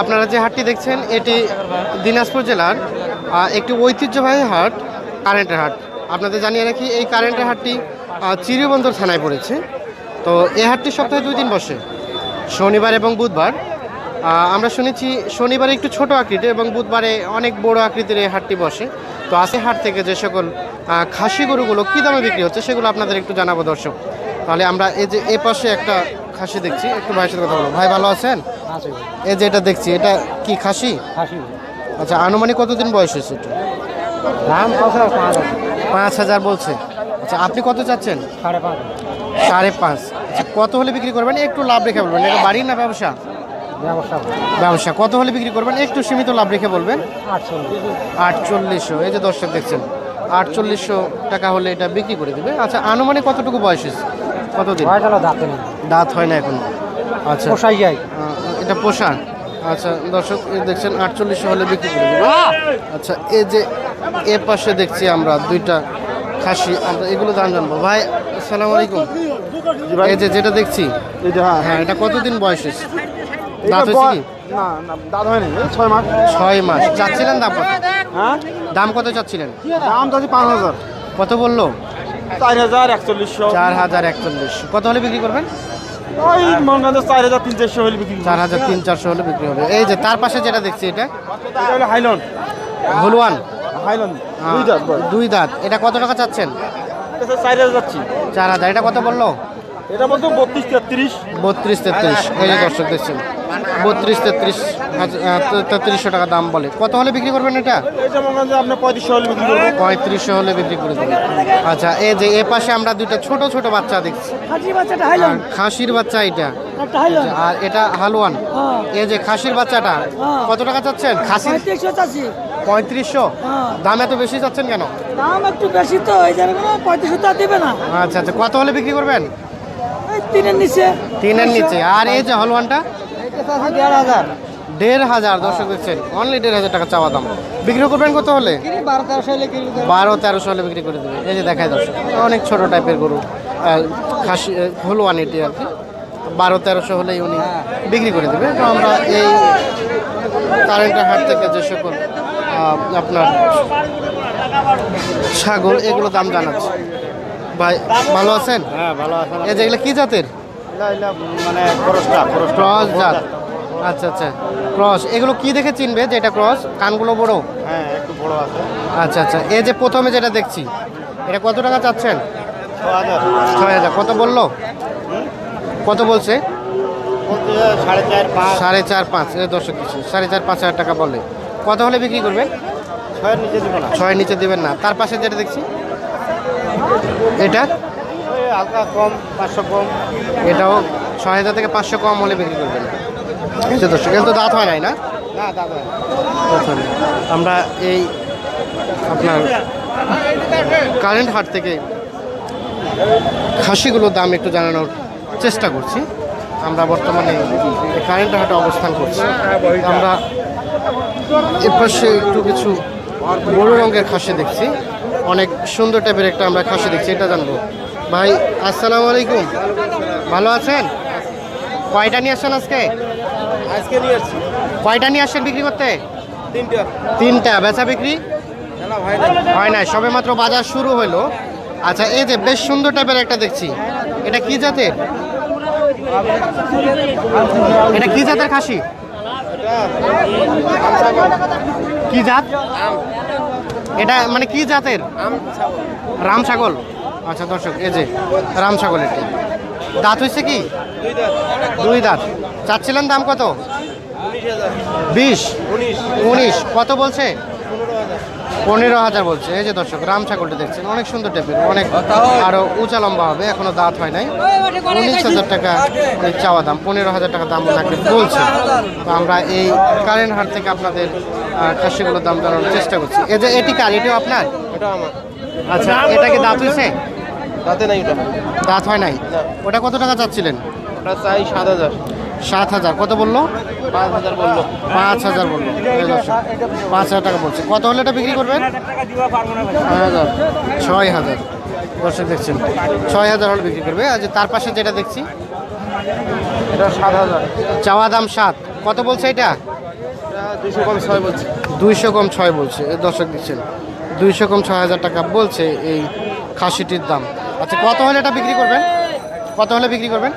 আপনারা যে হাটটি দেখছেন, এটি দিনাজপুর জেলার একটি ঐতিহ্যবাহী হাট, কারেন্টের হাট। আপনাদের জানিয়ে রাখি, এই কারেন্টের হাটটি চিরিবন্দর থানায় পড়েছে। তো এই হাটটি সপ্তাহে দুই দিন বসে। শনিবার এবং বুধবার। আমরা শুনেছি, শনিবারে একটু ছোট আকৃতির এবং বুধবারে অনেক বড় আকৃতির এই হাটটি বসে। তো আজকে হাট থেকে যে সকল খাসি গরুগুলো কী দামে বিক্রি হচ্ছে, সেগুলো আপনাদের একটু জানাব দর্শক। তাহলে আমরা এই যে, এ পাশে একটা খাসি দেখছি, একটু ভাইয়ের সাথে কথা বলব। ভাই, ভালো আছেন? এই যে এটা দেখছি এটা কি খাসি? আচ্ছা আনুমানিক কতদিন বয়স হয়েছে এটা? দাম পাঁচ। হাজার বলছে। আচ্ছা আপনি কত চাচ্ছেন? সাড়ে পাঁচ। সাড়ে পাঁচ। আচ্ছা কত হলে বিক্রি করবেন? একটু লাভ রেখে বলবেন। এটা বাড়ি না ব্যবসা? ব্যবসা। ব্যবসা। কত হলে বিক্রি করবেন? একটু সীমিত লাভ রেখে বলবেন। আটচল্লিশশো। এই যে দর্শক দেখছেন আটচল্লিশশো টাকা হলে এটা বিক্রি করে দেবে। আচ্ছা আনুমানিক কতটুকু বয়স হয়েছে? কতদিন? দাঁতে হয় না এখন। আচ্ছা। পোষাই যায়। এটা পোষা আচ্ছা দর্শক দেখছেন আটচল্লিশশো হলে বিক্রি করে দেবো। আচ্ছা এই যে এ পাশে দেখছি আমরা দুইটা খাসি। আমরা এগুলো দাম জানব। ভাই আসসালামু আলাইকুম। এই যে যেটা দেখছি। হ্যাঁ। এটা কতদিন বয়স হয়েছে? দাঁত হয়েছে কি? দাঁত হয়নি। ছয় মাস। ছয় মাস। চাচ্ছিলেন দাম কত? হ্যাঁ? দাম কত চাচ্ছিলেন? দাম তো পাঁচ হাজার। কত বলল? চার হাজার একচল্লিশশো। চার হাজার একচল্লিশ। কত হলে বিক্রি করবেন? ওই মনে করেন চার হাজার তিন চারশো হলে বিক্রি চার হাজার তিন চারশো হলে বিক্রি হবে। এই যে তার পাশে যেটা দেখছি এটা? এটা হলো হাইলন। হলুয়ান হাইলন দুই দাঁত দুই দাঁত। এটা কত টাকা চাচ্ছেন? চার হাজার চাচ্ছি চার হাজার। এটা কত বলল? এটা বলতো বত্রিশ তেত্রিশ। বত্রিশ তেত্রিশ। এই যে দর্শক দেখছেন। বত্রিশ তেত্রিশ তেত্রিশশো টাকা দাম বলে। কত হলে বিক্রি করবেন এটা? পঁয়ত্রিশশো হলে বিক্রি করে দেবেন। আচ্ছা এই যে এ পাশে আমরা দুইটা ছোট ছোট বাচ্চা দেখছি। খাসির বাচ্চা এটা। আর এটা হালুয়ান। হ্যাঁ। এই যে খাসির বাচ্চাটা হ্যাঁ। কত টাকা চাচ্ছেন? খাসির? পঁয়ত্রিশশো হ্যাঁ। দাম এত বেশি চাচ্ছেন কেন? দাম একটু বেশি তো এই যাবে পঁয়ত্রিশশো তা দিবে না। আচ্ছা আচ্ছা কত হলে বিক্রি করবেন? তিনের নিচে। তিনের নিচে। আর এই যে চাষি দেড় হাজার। দেড় হাজার দর্শক দেখছেন অনলি দেড় হাজার টাকা চাওয়া দাম। বিক্রি করবেন কত হলে? বারো তেরোশো হলে হলে বিক্রি করে দেবে। এই যে দেখায় দর্শক অনেক ছোট টাইপের গরু খাসি আহ, হলুয়ান এটি আর কি। বারো তেরোশো হলেই উনি বিক্রি করে দেবে। তো আমরা এই কারেন্টের হাট থেকে যে সকল আপনার ছাগল এগুলো দাম জানাচ্ছি। ভাই ভালো আছেন? হ্যাঁ ভালো আছে। এই যেগুলো কি জাতের? মানে ক্রস জাত। আচ্ছা আচ্ছা। ক্রস। এগুলো কি দেখে চিনবে যে এটা ক্রস? কানগুলো বড়? হ্যাঁ একটু বড় আছে। আচ্ছা আচ্ছা। এই যে প্রথমে যেটা দেখছি এটা কত টাকা চাচ্ছেন? ছয় হাজার। কত বলল? কত বলছে? সাড়ে চার পাঁচ। সাড়ে চার পাঁচ। এ দর্শক কিছু সাড়ে চার পাঁচ হাজার টাকা বলে। কত হলে বিক্রি করবেন? ছয়ের নিচে দিব না। ছয় নিচে দিবেন না। তার পাশে যেটা দেখছি এটা? হালকা কম পাঁচশো কম। এটাও ছয় হাজার থেকে পাঁচশো কম হলে বিক্রি করবেন। আচ্ছা দর্শক এটা তো দাঁত হয় নাই না? না দাঁত হয় আমরা এই আপনার কারেন্ট হাট থেকে খাসিগুলোর দাম একটু জানানোর চেষ্টা করছি। আমরা বর্তমানে কারেন্ট হাটে অবস্থান করছি। আমরা এপাশে একটু কিছু বড় রঙের খাসি দেখছি। অনেক সুন্দর টাইপের একটা আমরা খাসি দেখছি এটা জানব। ভাই আসসালামু আলাইকুম। ভালো আছেন? কয়টা নিয়ে আসছেন আজকে? আজকে নিয়ে আসছি। কয়টা নিয়ে আসছেন বিক্রি করতে? তিনটা। তিনটা। বেচা বিক্রি? হয় না সবে মাত্র বাজার শুরু হলো আচ্ছা এই যে বেশ সুন্দর টাইপের একটা দেখছি। এটা কি জাতের? এটা কি জাতের খাসি? কি জাত? এটা মানে কি জাতের? রাম ছাগল। আচ্ছা দর্শক এই যে রাম ছাগল এটি দাঁত হয়েছে কি? দুই দাঁত। চাচ্ছিলেন দাম কত? বিশ। উনিশ। কত বলছে? পনেরো হাজার বলছে। এই যে দর্শক রাম ছাগলটি দেখছেন। অনেক সুন্দর টাইপের অনেক আরও উঁচা লম্বা হবে এখনও দাঁত হয় নাই। উনিশ হাজার টাকা চাওয়া দাম পনেরো হাজার টাকা দাম নাকি বলছে। তো আমরা এই কারেন্ট হাট থেকে আপনাদের খাসিগুলোর দাম জানানোর চেষ্টা করছি। এই যে এটি কার? এটিও আপনার? এটা আমার। আচ্ছা এটা কি দাঁত হয়েছে? তাতে নাই ওটা। দাঁত হয় নাই? ওটা কত টাকা চাচ্ছিলেন? ওটা চাই সাত হাজার। সাত হাজার। কত বলল? পাঁচ হাজার বলল। পাঁচ হাজার বলল। পাঁচ হাজার টাকা বলছে। কত হলে এটা বিক্রি করবেন? ছয় হাজার। ছয় হাজার। দর্শক দেখছেন ছয় হাজার হলে বিক্রি করবে। আর তার পাশে যেটা দেখছি এটা সাত হাজার। চাওয়া দাম সাত। কত বলছে এটা? দুশো কম ছয় বলছি। দুইশো কম ছয় বলছে। দর্শক দিচ্ছেন দুইশো কম ছয় হাজার টাকা বলছে এই খাসিটির দাম। আচ্ছা কত হলে এটা বিক্রি করবেন? কত হলে বিক্রি করবেন?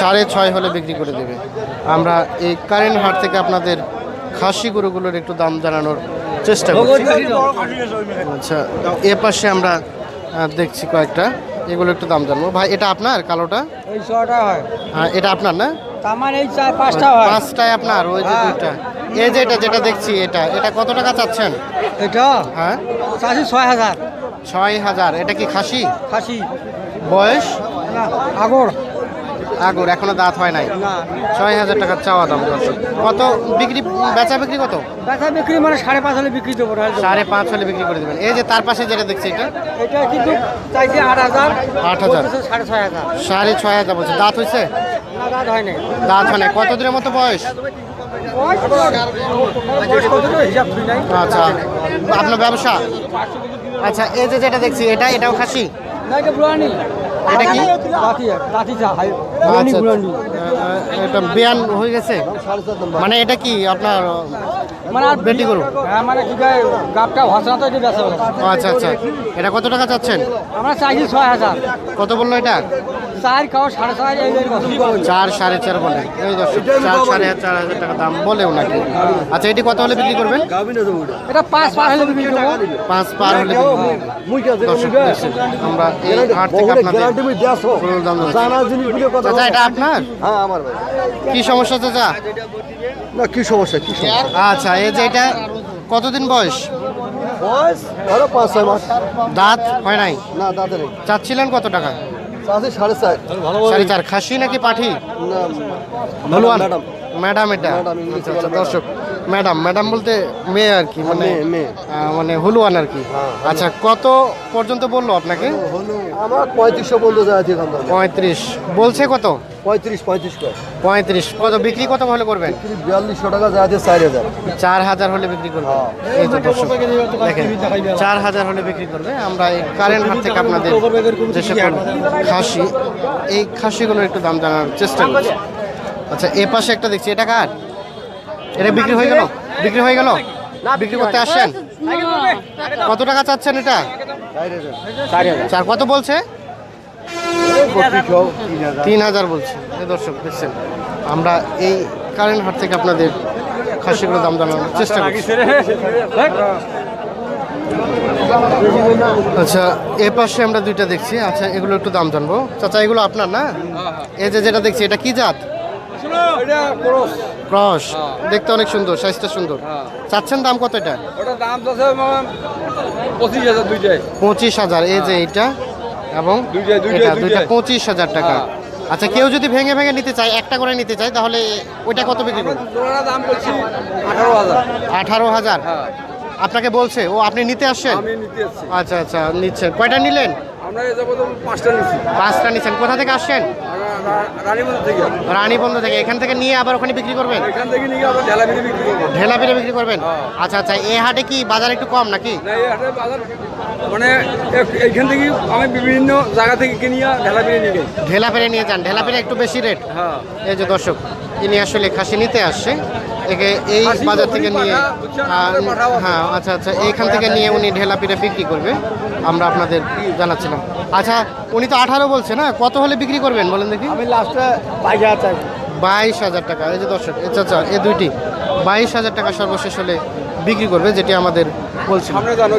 সাড়ে ছয় হলে বিক্রি করে দেবে। আমরা এই কারেন্ট হাট থেকে আপনাদের খাসি গরুগুলোর একটু দাম জানানোর চেষ্টা করছি। আচ্ছা এ পাশে আমরা দেখছি কয়েকটা। এগুলো একটু দাম জানব। ভাই এটা আপনার কালোটা? এই ছটা হয়। হ্যাঁ এটা আপনার না? তামান এই চার পাঁচটা হয়। পাঁচটায় আপনার ওই যে দুইটা। এই যে এটা যেটা দেখছি এটা। এটা কত টাকা চাচ্ছেন? এটা? হ্যাঁ। ছয় হাজার। ছয় হাজার। এটা কি খাসি? খাসি। বয়স? আগর। আগর এখনও দাঁত হয় নাই। ছয় হাজার টাকার চাওয়া দাম কত? বিক্রি বেচা বিক্রি কত? বেচা বিক্রি মানে সাড়ে পাঁচ হলে বিক্রি দেবো সাড়ে পাঁচ হলে বিক্রি করে দেবেন। এই যে তার পাশে যেটা দেখছি এটা? এটা কিন্তু চাইছে আট হাজার আট হাজার। সাড়ে ছয় হাজার। সাড়ে ছয় হাজার বলছে। দাঁত হয়েছে? দাঁত হয় নাই। দাঁত হয় নাই। কত দিনের মতো বয়স? আচ্ছা। আপনার ব্যবসা? আচ্ছা এই যে যেটা দেখছি এটা এটাও খাসি? না এটা বুড়ানি এটা কি? আচ্ছা বুড়ানি এটা বিয়ান হয়ে গেছে? মানে এটা কি আপনার মানে আর বেটি গরু? হ্যাঁ মানে কি কয় গাপটা ভাষা তো এটা বেচা আচ্ছা আচ্ছা। এটা কত টাকা চাচ্ছেন? আমরা চাইছি ছয় হাজার। কত বলল এটা? চার খাওয়া সাড়ে চার বলে। চার সাড়ে চার বলে। এই দর্শক চার সাড়ে চার হাজার টাকা দাম বলেও নাকি। আচ্ছা এটি কত হলে বিক্রি করবেন? এটা পাঁচ পার হলে বিক্রি করব। পাঁচ পার হলে বিক্রি করবেন। দর্শক দেখছেন, আমরা এই হাট থেকে আপনাদের দাম চাচা এটা আপনার? হ্যাঁ আমার ভাই। কি সমস্যা চাচা? না কি সমস্যা কি আচ্ছা এই যে এটা কতদিন বয়স? বয়স ধরো পাঁচ ছয় মাস। দাঁত হয় নাই? না দাদা নেই চাচ্ছিলেন কত টাকা? আছে সাড়ে চার। সাড়ে চার। খাসি নাকি পাঠি? ম্যাডাম। ম্যাডাম এটা। আচ্ছা আচ্ছা দর্শক ম্যাডাম ম্যাডাম বলতে মেয়ে আর কি মানে মেয়ে। মানে হলুয়ান আর কি। হ্যাঁ, আচ্ছা কত পর্যন্ত বলল আপনাকে? আমার পঁয়ত্রিশশো যায় আছে পঁয়ত্রিশ। বলছে কত? পঁয়ত্রিশ পঁয়ত্রিশ পঁয়ত্রিশ। কত বিক্রি কত হলে করবেন? বিয়াল্লিশশো টাকা যায় আছে চার হাজার। চার হাজার হলে বিক্রি করবে এই তো দর্শক দেখেন চার হাজার হলে বিক্রি করবে। আমরা এই কারেন্ট হাট থেকে আপনাদের যে সকল খাসি এই খাসিগুলোর একটু দাম জানার চেষ্টা করছি। আচ্ছা এ পাশে একটা দেখছি। এটা কার? এটা বিক্রি হয়ে গেল? বিক্রি হয়ে গেল? বিক্রি করতে আসছেন? কত টাকা চাচ্ছেন এটা? চার কত বলছে? তিন হাজার বলছে। দর্শক দেখছেন আমরা এই কারেন্ট হাট থেকে আপনাদের খাসিগুলোর দাম জানানোর চেষ্টা করছি। আচ্ছা এ পাশে আমরা দুইটা দেখছি। আচ্ছা এগুলো একটু দাম জানব। চাচা এগুলো আপনার না? এই যে যেটা দেখছি এটা কি জাত? ক্রস। দেখতে অনেক সুন্দর সাইজটা সুন্দর। চাচ্ছেন দাম কত এটা? দাম পঁচিশ হাজার দুইটাই পঁচিশ হাজার এই যে এইটা এবং এটা দুইটা পঁচিশ হাজার টাকা। আচ্ছা কেউ যদি ভেঙে ভেঙে নিতে চায় একটা করে নিতে চায় তাহলে ওইটা কত বিক্রি করবে? দাম বলছি আঠারো হাজার। আঠারো হাজার? হ্যাঁ। আপনাকে বলছে ও আপনি নিতে আসছেন? আমি নিতে এসছি। আচ্ছা আচ্ছা নিচ্ছেন। কয়টা নিলেন? আমরা এ যাব পাঁচটা নিচ্ছি পাঁচটা নিচ্ছেন কোথা থেকে আসছেন? থেকে। রানীবন্ধ থেকে। এখান থেকে নিয়ে আবার ওখানে বিক্রি করবেন? এখান থেকে নিয়ে আবার ঢেলা বিক্রি ঢেলা বিক্রি করবেন? আচ্ছা আচ্ছা। এই হাটে কি বাজার একটু কম নাকি? না এই হাটে বাজার মানে এ- এইখান থেকে আমি বিভিন্ন জায়গা থেকে কিনিয়া ঢেলা বিক্রি নিয়ে যাই ঢেলা পেরে নিয়ে যান। ঢেলা পেরে একটু বেশি রেট। হ্যাঁ। এই যে দর্শক তিনি আসলে খাসি নিতে আসছে। এই বাজার থেকে নিয়ে। হ্যাঁ আচ্ছা আচ্ছা এইখান থেকে নিয়ে উনি ঢেলা পিঠে বিক্রি করবে আমরা আপনাদের জানাচ্ছিলাম। আচ্ছা উনি তো আঠারো বলছে না? কত হলে বিক্রি করবেন বলেন দেখি? আমি লাস্টে বাইশ হাজার চাই। বাইশ হাজার টাকা এই যে দর্শক আচ্ছা আচ্ছা এই দুইটি বাইশ হাজার টাকা সর্বশেষ হলে বিক্রি করবে যেটি আমাদের সামনে যান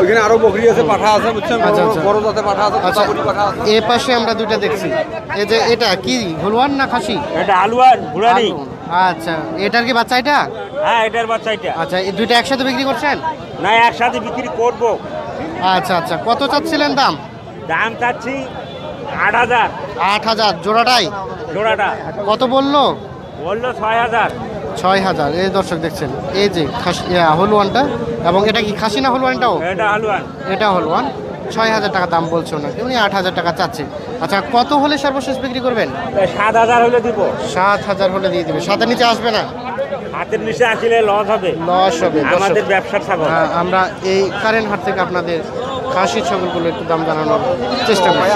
ওইখানে আরও বকরি আছে পাঠা আছে বুঝছেন? আচ্ছা, বড়- আচ্ছা। জাতের পাঠা আছে আচ্ছা এ পাশে আমরা দুইটা দেখছি। এই যে এটা কি হলুয়ান না খাসি? এটা আলুয়ার ভুড়ানি আচ্ছা এটার কি বাচ্চা এটা? হ্যাঁ এটার বাচ্চা এটা। আচ্ছা এই দুইটা একসাথে বিক্রি করছেন? না একসাথে বিক্রি করব। আচ্ছা আচ্ছা কত চাচ্ছিলেন দাম? দাম চাচ্ছি আট হাজার। আট হাজার জোড়াটাই? জোড়াটা। কত বলল? বলল ছয় হাজার। ছয় হাজার এই দর্শক দেখছেন এই যে খাসি হলুয়ানটা এবং এটা কি খাসি না হলুয়ানটাও? এটা আলুয়ান এটা হলুয়ান। ছয় হাজার টাকা দাম বলছে ওনাকে। উনি আট হাজার টাকা চাচ্ছে। আচ্ছা কত হলে সর্বশেষ বিক্রি করবেন? সাত হাজার হলে দিব। সাত হাজার হলে দিয়ে দেবে। সাতের নিচে আসবে না? হাতের নিচে আসলে লস হবে। লস হবে। আমাদের ব্যবসার ছাগল। হ্যাঁ, আমরা এই কারেন্ট হাট থেকে আপনাদের খাসি ছাগলগুলো একটু দাম জানানোর চেষ্টা করি